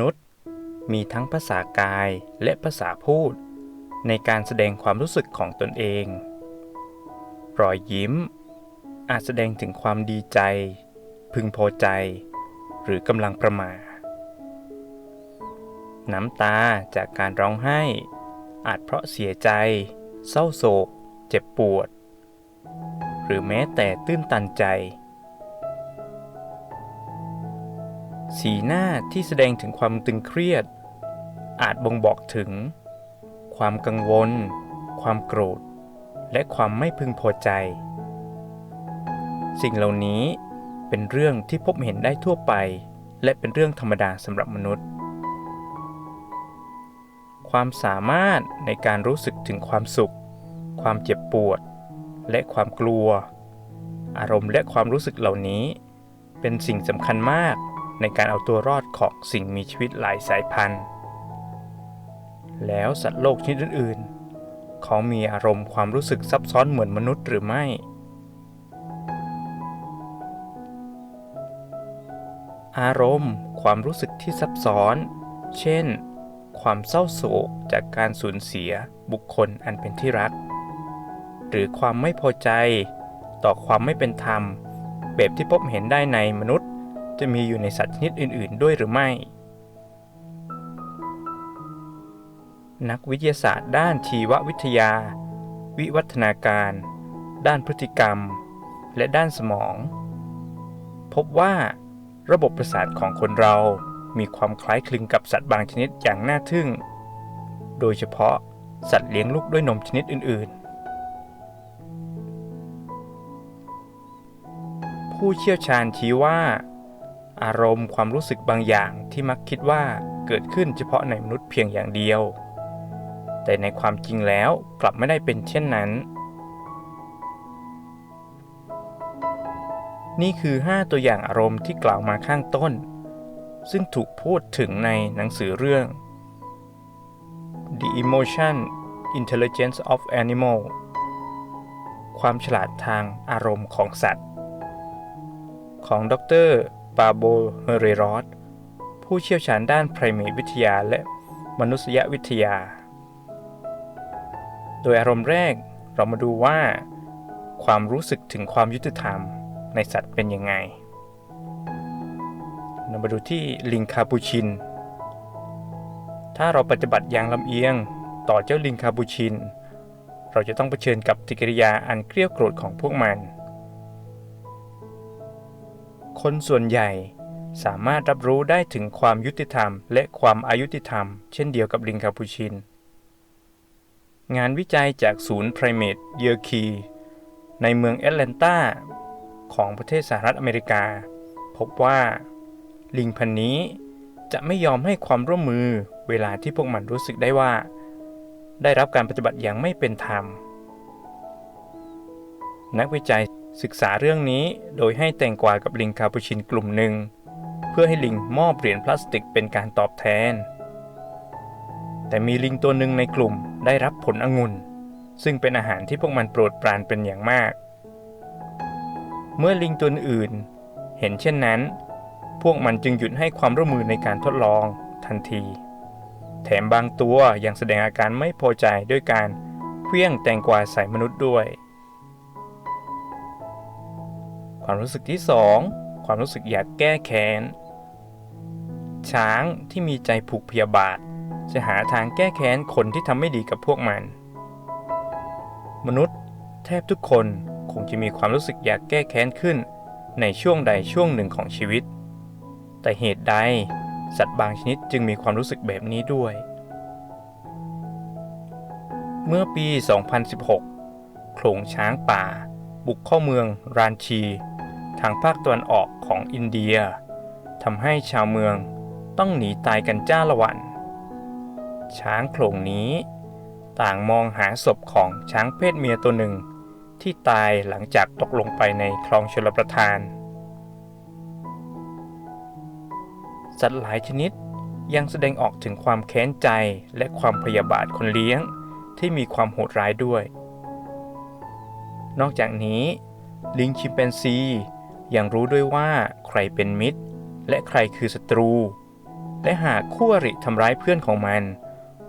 นุษย์ มีทั้งภาษากายและภาษาพูด ในการแสดงความรู้สึกของตนเอง รอยยิ้ม อาจแสดงถึงความดีใจ พึงพอใจ หรือกำลังประหมา น้ำตาจากการร้องไห้ อาจเพราะเสียใจ เศร้าโศก เจ็บปวด หรือแม้แต่ตื้นตันใจ สีหน้าที่แสดงถึงความตึงเครียด อาจบ่งบอกถึง ความกังวล ความโกรธ และความไม่พึงพอใจ สิ่งเหล่านี้เป็นเรื่องที่พบเห็นได้ทั่วไป และเป็นเรื่องธรรมดาสำหรับมนุษย์ ความสามารถในการรู้สึกถึงความสุข ความเจ็บปวด และความกลัว อารมณ์และความรู้สึกเหล่านี้ เป็นสิ่งสำคัญมาก ในการเอาตัวรอดของสิ่งมีชีวิตหลายสายพันธุ์ แล้วสัตว์โลกชนิดอื่นๆ เขามีอารมณ์ความรู้สึกซับซ้อนเหมือนมนุษย์หรือไม่ อารมณ์ความรู้สึกที่ซับซ้อน เช่น ความเศร้าโศกจากการสูญเสียบุคคลอันเป็นที่รัก หรือความไม่พอใจต่อความไม่เป็นธรรม แบบที่พบเห็นได้ในมนุษย์ จะมีอยู่ในสัตว์ชนิดอื่น ๆ ด้วยหรือไม่ นักวิทยาศาสตร์ด้านชีววิทยา วิวัฒนาการ ด้านพฤติกรรม และด้านสมอง พบว่าระบบประสาทของคนเรามีความคล้ายคลึงกับสัตว์บางชนิดอย่างน่าทึ่ง โดยเฉพาะสัตว์เลี้ยงลูกด้วยนมชนิดอื่น ๆ ผู้เชี่ยวชาญชี้ว่า อารมณ์ความรู้สึกบางอย่างที่มักคิดว่าเกิดขึ้นเฉพาะในมนุษย์เพียงอย่างเดียว แต่ในความจริงแล้วกลับไม่ได้เป็นเช่นนั้น นี่คือ 5 ตัวอย่างอารมณ์ที่กล่าวมาข้างต้น ซึ่งถูกพูดถึงในหนังสือเรื่อง The Emotion Intelligence of Animal ความฉลาดทางอารมณ์ของสัตว์ ของดร ปาโบเฮเรรอสผู้เชี่ยวชาญด้านไพรเมตวิทยาและมนุษยวิทยา โดยอารมณ์แรกเรามาดูว่า ความรู้สึกถึงความยุติธรรมในสัตว์เป็นยังไงเรามาดูที่ลิงคาปูชิน ถ้าเราปฏิบัติอย่างลำเอียงต่อเจ้าลิงคาปูชิน เราจะต้องเผชิญกับปฏิกิริยาอันเกลียวโกรธของพวกมัน คนส่วนใหญ่ สามารถรับรู้ได้ถึงความยุติธรรม และความอายุติธรรม เช่นเดียวกับลิงคาปูชิน งานวิจัยจากศูนย์ไพรเมตเยอร์คีในเมืองแอตแลนตาของประเทศสหรัฐอเมริกา พบว่า ลิงพันนี้จะไม่ยอมให้ความร่วมมือเวลาที่พวกมันรู้สึกได้ว่า ได้รับการปฏิบัติอย่างไม่เป็นธรรม นักวิจัย ศึกษาเรื่องนี้โดยให้แตงกวากับลิงคาปูชินกลุ่มหนึ่ง เพื่อให้ลิงมอบเหรียญพลาสติกเป็นการตอบแทน แต่มีลิงตัวหนึ่งในกลุ่มได้รับผลองุ่น ซึ่งเป็นอาหารที่พวกมันโปรดปรานเป็นอย่างมาก เมื่อลิงตัวอื่นเห็นเช่นนั้น พวกมันจึงหยุดให้ความร่วมมือในการทดลองทันที แถมบางตัวยังแสดงอาการไม่พอใจด้วยการเคลี้ยงแตงกวาใส่มนุษย์ด้วย ความรู้สึกที่ 2 ความรู้สึกอยากแก้แค้น ช้างที่มีใจผูกพยาบาท จะหาทางแก้แค้นคนที่ทำไม่ดีกับพวกมัน มนุษย์แทบทุกคนคงจะมีความรู้สึกอยากแก้แค้นขึ้น ในช่วงใดช่วงหนึ่งของชีวิต แต่เหตุใดสัตว์บางชนิดจึงมีความรู้สึกแบบนี้ด้วย เมื่อปี 2016 โขลงช้างป่า บุกเข้าเมืองรานชี ทางภาคตะวันออกของอินเดียทำให้ชาวเมืองต้องหนีตายกันจ้าละวัน ช้างโขลงนี้ ต่างมองหาศพของช้างเพศเมียตัวหนึ่ง ที่ตายหลังจากตกลงไปในคลองชลประทาน สัตว์หลายชนิดยังแสดงออกถึงความแค้นใจและความพยาบาทคนเลี้ยงที่มีความโหดร้ายด้วย นอกจากนี้ ลิงชิมแปนซี ยังรู้ด้วยว่าใครเป็นมิตร และใครคือศัตรู และหากคู่อริทำร้ายเพื่อนของมัน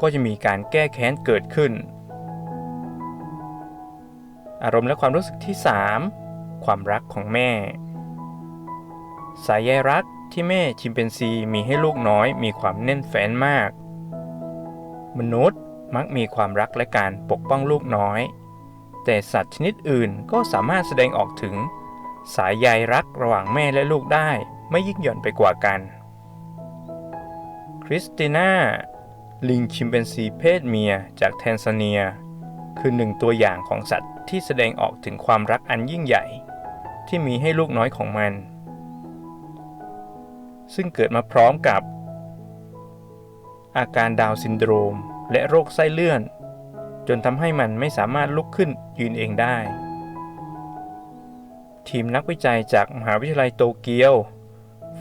ก็จะมีการแก้แค้นเกิดขึ้น อารมณ์และความรู้สึกที่ 3 ความรักของแม่ สายใยรักที่แม่ชิมเปนซีมีให้ลูกน้อยมีความแน่นแฟ้นมาก มนุษย์มักมีความรักและการปกป้องลูกน้อย แต่สัตว์ชนิดอื่นก็สามารถแสดงออกถึง สายใยรักระหว่างแม่และลูกได้ไม่ยิ่งหย่อนไปกว่ากัน คริสติน่า ลิงชิมเปนซีเพศเมียจากแทนซาเนีย คือหนึ่งตัวอย่างของสัตว์ที่แสดงออกถึงความรักอันยิ่งใหญ่ ที่มีให้ลูกน้อยของมัน ซึ่งเกิดมาพร้อมกับ อาการดาวซินโดรม และโรคไส้เลื่อน จนทำให้มันไม่สามารถลุกขึ้นยืนเองได้ ทีมนักวิจัยจากมหาวิทยาลัยโตเกียว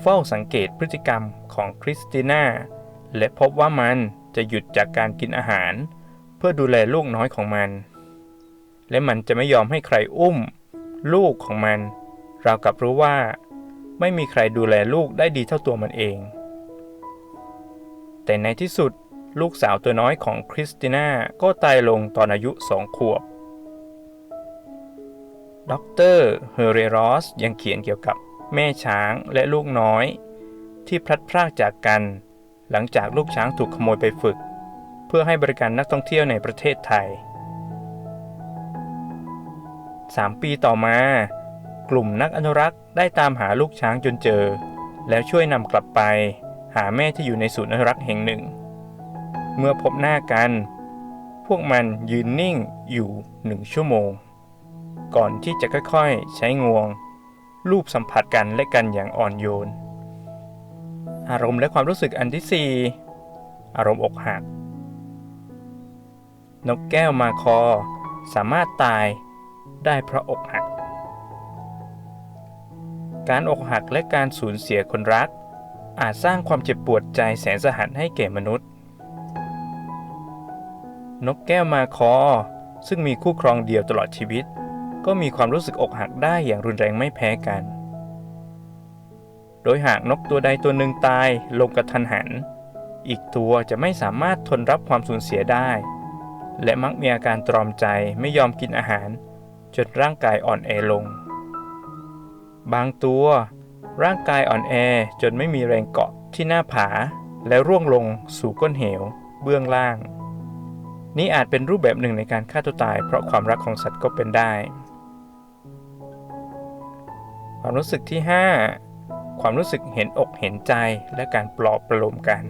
เฝ้าสังเกตพฤติกรรมของคริสติน่า และพบว่ามันจะหยุดจากการกินอาหาร เพื่อดูแลลูกน้อยของมัน และมันจะไม่ยอมให้ใครอุ้ม ลูกของมัน เรากับรู้ว่า ไม่มีใครดูแลลูกได้ดีเท่าตัวมันเอง แต่ในที่สุดลูกสาวตัวน้อยของคริสติน่าก็ตายลงตอนอายุสองขวบ ดรเฮเรรอสยังเขียนเกี่ยวกับแม่ช้างและลูกน้อย ที่พลัดพรากจากกัน หลังจากลูกช้างถูกขโมยไปฝึก เพื่อให้บริการนักท่องเที่ยวในประเทศไทย 3 ปีต่อมา กลุ่มนักอนุรักษ์ได้ตามหาลูกช้างจนเจอ แล้วช่วยนำกลับไป หาแม่ที่อยู่ในศูนย์อนุรักษ์แห่งหนึ่ง เมื่อพบหน้ากัน พวกมันยืนนิ่งอยู่หนึ่งชั่วโมง ก่อนที่จะค่อยๆ ใช้งวง รูปสัมผัสกันและกันอย่างอ่อนโยน อารมณ์และความรู้สึกอันที่ 4 อารมณ์อกหัก นกแก้วมาคอ สามารถตายได้เพราะอกหัก การอกหักและการสูญเสียคนรัก อาจสร้างความเจ็บปวดใจแสนสาหัสให้แก่มนุษย์ นกแก้วมาคอซึ่งมีคู่ครองเดียวตลอดชีวิต ก็มีความรู้สึกอกหักได้อย่างรุนแรงไม่แพ้กัน โดยหากนกตัวใดตัวหนึ่งตายลงกระทันหัน อีกตัวจะไม่สามารถทนรับความสูญเสียได้ และมักมีอาการตรอมใจไม่ยอมกินอาหาร จนร่างกายอ่อนแอลง บางตัวร่างกายอ่อนแอจนไม่มีแรงเกาะที่หน้าผา และร่วงลงสู่ก้นเหว เบื้องล่าง นี่อาจเป็นรูปแบบหนึ่งในการฆ่าตัวตายเพราะความรักของสัตว์ก็เป็นได้ ความรู้สึกที่ 5 ความรู้สึกเห็นอกเห็นใจและการปลอบประโลมกัน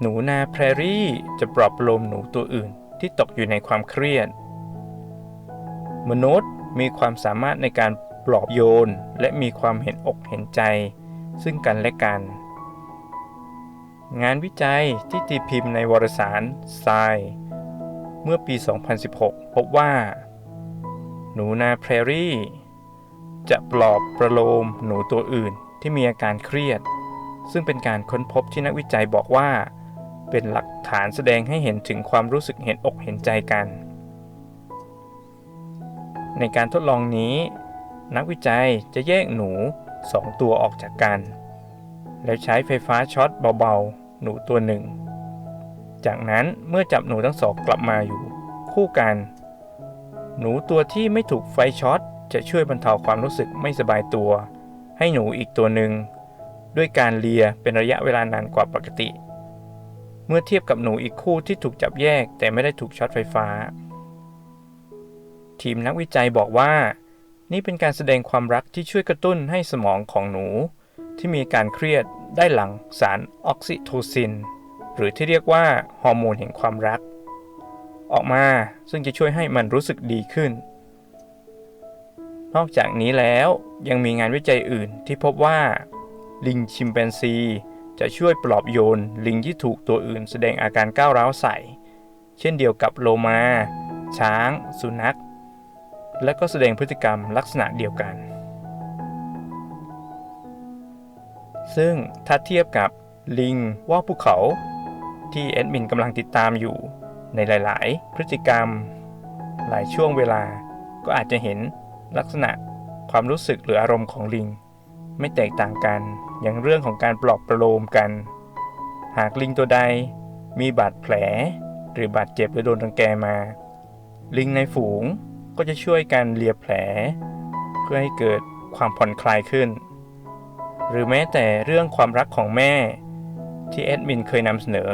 หนูนาแพรรี่จะปลอบประโลมหนูตัวอื่นที่ตกอยู่ในความเครียด มนุษย์มีความสามารถในการปลอบโยน และมีความเห็นอกเห็นใจ ซึ่งกันและกัน งานวิจัยที่ตีพิมพ์ในวารสาร Science เมื่อปี 2016 พบว่า หนูนาแพรรี่ จะปลอบประโลมหนูตัวอื่นที่มีอาการเครียด ซึ่งเป็นการค้นพบที่นักวิจัยบอกว่า เป็นหลักฐานแสดงให้เห็นถึงความรู้สึกเห็นอกเห็นใจกัน ในการทดลองนี้ นักวิจัยจะแยกหนู 2 ตัวออกจากกัน แล้วใช้ไฟฟ้าช็อตเบาๆ หนูตัวหนึ่ง จากนั้นเมื่อจับหนูทั้งสองกลับมาอยู่ คู่กัน หนูตัวที่ไม่ถูกไฟช็อต จะช่วยบรรเทาความรู้สึกไม่สบายตัว ให้หนูอีกตัวหนึ่งด้วยการเลียเป็นระยะเวลานานกว่าปกติ เมื่อเทียบกับหนูอีกคู่ที่ถูกจับแยกแต่ไม่ได้ถูกช็อตไฟฟ้า ทีมนักวิจัยบอกว่า นี่เป็นการแสดงความรักที่ช่วยกระตุ้นให้สมองของหนู ที่มีการเครียดได้หลั่งสารออกซิโทซิน หรือที่เรียกว่าฮอร์โมนแห่งความรัก ออกมาซึ่งจะช่วยให้มันรู้สึกดีขึ้น นอกจากนี้แล้วยังมีงานวิจัยอื่นที่พบว่า ลิงชิมแปนซี จะช่วยปลอบโยนลิงที่ถูกตัวอื่นแสดงอาการก้าวร้าวใส่ เช่นเดียวกับโลมา ช้าง สุนัข และก็แสดงพฤติกรรมลักษณะเดียวกัน ซึ่งถ้าเทียบกับลิงว่าภูเขา ที่แอดมินกำลังติดตามอยู่ในหลาย ๆ พฤติกรรม หลายช่วงเวลาก็อาจจะเห็น ลักษณะความรู้สึกหรืออารมณ์ของลิง ไม่แตกต่างกัน อย่างเรื่องของการปลอบประโลมกัน หากลิงตัวใดมีบาดแผล หรือบาดเจ็บหรือโดนรังแกมา ลิงในฝูงก็จะช่วยกันเลียแผล เพื่อให้เกิดความผ่อนคลายขึ้น หรือแม้แต่เรื่องความรักของแม่ที่แอดมินเคยนำเสนอ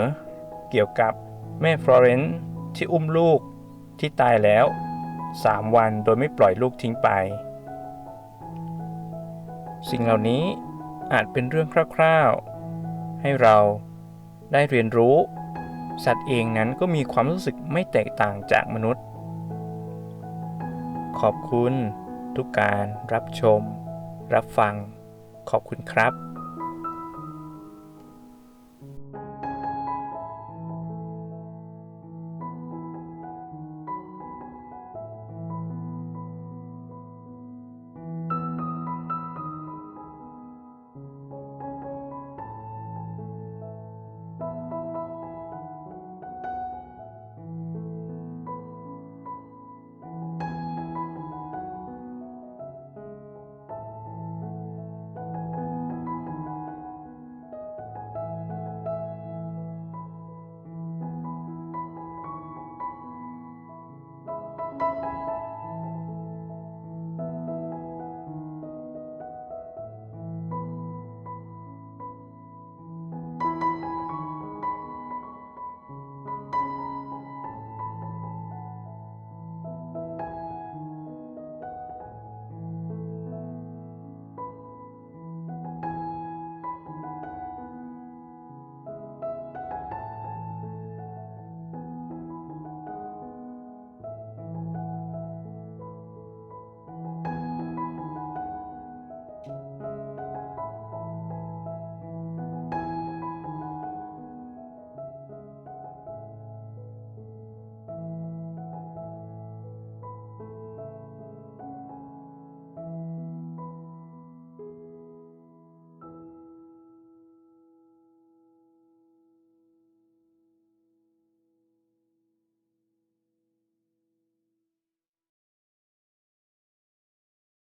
เกี่ยวกับแม่ฟลอเรนซ์ที่อุ้มลูกที่ตายแล้ว 3 วันโดยไม่ปล่อยลูกทิ้งไป สิ่งเหล่านี้อาจเป็นเรื่องคร่าวๆ ให้เราได้เรียนรู้ สัตว์เองนั้นก็มีความรู้สึกไม่แตกต่างจากมนุษย์ ขอบคุณทุกการรับชม รับฟัง ขอบคุณครับ